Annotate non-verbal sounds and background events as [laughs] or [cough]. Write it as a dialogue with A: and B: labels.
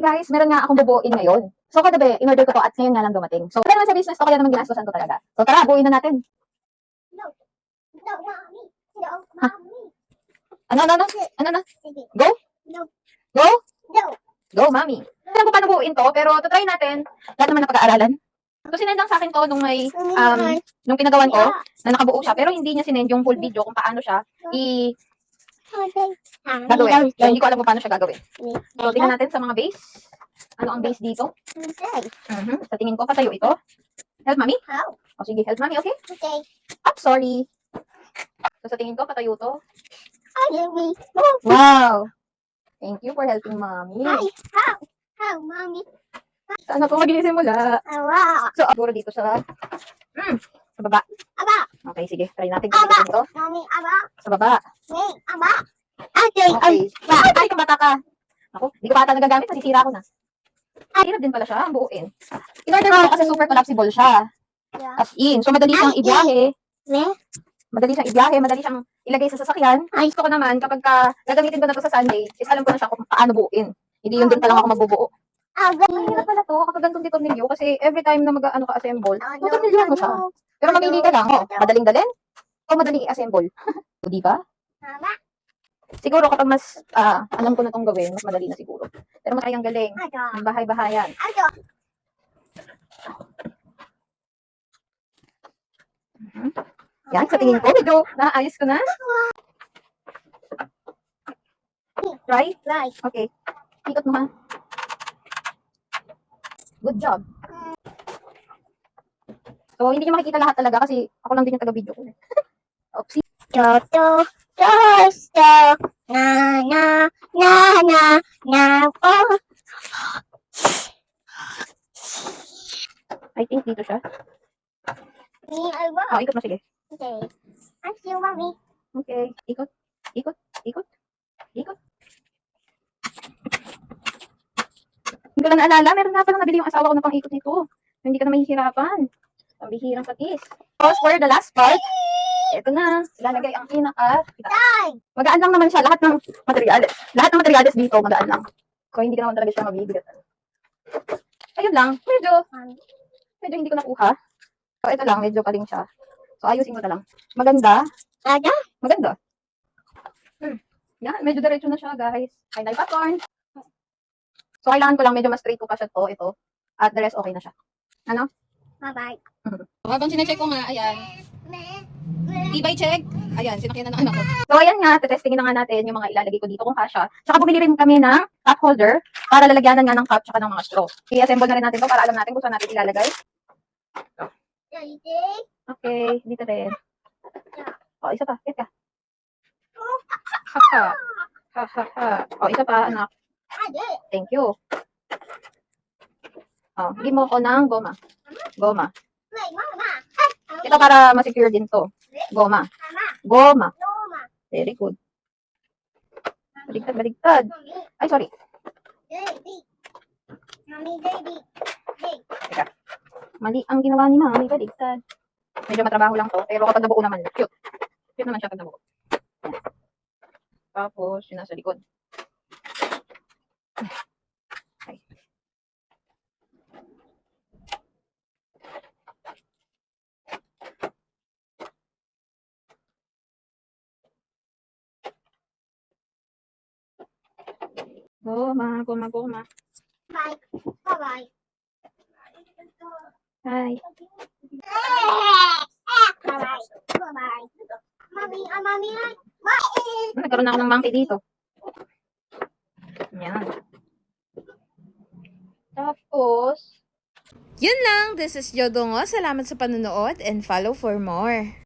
A: guys, meron nga akong bubuin ngayon. So kagabi, in-order ko to at ngayon nga lang dumating. So wala naman sa business to, kaya naman ginastosan ko talaga. So tara, buuin na natin.
B: No, mommy. No, mommy.
A: Ano, ano, ano? Ano, ano?
B: Sige.
A: Go?
B: No.
A: Go?
B: No.
A: Go, mami. Alam ko paano buuin to, pero try natin. Lahat naman na pag-aaralan. So sinend lang sa akin to nung may, um, nung pinagawan ko, na nakabuo siya, pero hindi niya sinend yung full video kung paano siya i gagawin. Hindi ko alam kung paano siya gagawin. So, tingnan natin sa mga base. Ano ang base dito?
B: Okay.
A: Mhm. Sa tingin ko, patayo ito. Help, mami?
B: How?
A: O, sige, help, mami, okay?
B: Okay.
A: Up, sorry. So, sa tingin ko, patayo to.
B: Louie.
A: Wow! Thank you for helping, mami.
B: Hi. How? How, mommy?
A: Saan ako mag-isimula?
B: Wow.
A: So, siguro dito sa, mm, sa baba.
B: Aba.
A: Okay, sige. Try natin kung dito to.
B: Mommy, aba.
A: Sa baba.
B: Hey, aba.
A: Ay, ay, itong bata ka. Ako, hindi ko pa ata nagagamit. Nasisira ko na. Ay, hirap din pala siya. Ang buuin. In-order ko kasi super collapsible siya.
B: Yeah.
A: As in. So, madali siyang
B: Ay,
A: ibiyahe.
B: Where?
A: Madali siyang ibiyahe. Madali siyang ilagay sa sasakyan. Ay, gusto ko naman, kapag ka, gagamitin ko na to sa Sunday, is alam ko na siya kung paano buuin. Hindi yung doon pa lang ako magbubuo.
B: Ah,
A: Ay, hirap pala to kapag ganitong detornilyo kasi every time na mag-ano ka assemble, detornilyohan mo siya. Pero mamili ka lang, oh, madaling dalhin o madaling i-assemble. [laughs] O, di ba?
B: Aba.
A: Siguro kapag mas, ah, alam ko na tong gawin, mas madali na siguro. Pero mas ang galing.
B: Ado.
A: Ang bahay-bahayan.
B: Ado.
A: Yan, sa tingin ko, medyo naayos ko na. Right?
B: Right.
A: Okay. Ikot mo ha. Good job. So, hindi niyo makikita lahat talaga kasi ako lang din yung taga-video ko. [laughs] Oopsie.
B: Toto. Tosto. Na, na, na, na, na, oh.
A: I think dito siya.
B: Me, I will.
A: Oh, ikot mo, sige.
B: Okay. I'm still mommy.
A: Okay. Ikot. Ikot. Hindi ko lang naalala. Meron nga palang nabili yung asawa ko na pang ikot nito. Hindi ka na mahihirapan. Ang bihirang patis. Tapos for the last part, ito na. Ilalagay ang pinaka. Magaan lang naman siya. Lahat ng materials. Lahat ng materials dito, magaan lang. So, hindi ka naman talaga siya mabibigat. Ayun lang. Medyo, medyo hindi ko nakuha. So, ito lang. Medyo paling siya. So, ayusin ko na lang. Maganda.
B: Ada.
A: Maganda. Hmm. Yan, medyo diretso na siya, guys. Final pattern. So, kailangan ko lang medyo mas straight ko pa siya to, ito. At the rest, okay na siya.
B: Bye-bye.
A: So, habang sinecheck ko nga, ayan. Tibay check. Ayan, sinakyan na ng anak ko. So, ayan nga, tetestingin na nga natin yung mga ilalagay ko dito kung kasha. Tsaka bumili rin kami ng cup holder para lalagyanan nga ng cup tsaka ng mga straw. I-assemble na rin natin to para alam natin kung saan natin ilalagay. Okay, dito rin. O, isa pa. Wait ka. Ha ha. Ha ha ha. O, isa pa, anak. Thank you. Oh, give mo ko ng goma. Goma. Ito para ma-secure din to. Goma. Goma. Very good. Baligtad, baligtad. Ay, sorry.
B: Mommy, baby. Hey.
A: Mali ang ginawa ni mami. Baligtad. Medyo matrabaho lang to. Pero kapag nabuo naman, cute. Cute naman siya pag nabuo. Tapos, yun nasa likod. Goma, goma, goma.
B: Bye. Bye-bye.
A: Hi.
B: Bye-bye. Bye-bye. Mommy, ah, mommy, ah. Bye.
A: Nagkaroon na ako ng monkey dito. Yan. Tapos,
C: Yun lang, this is Yodongo. Salamat sa panonood and follow for more.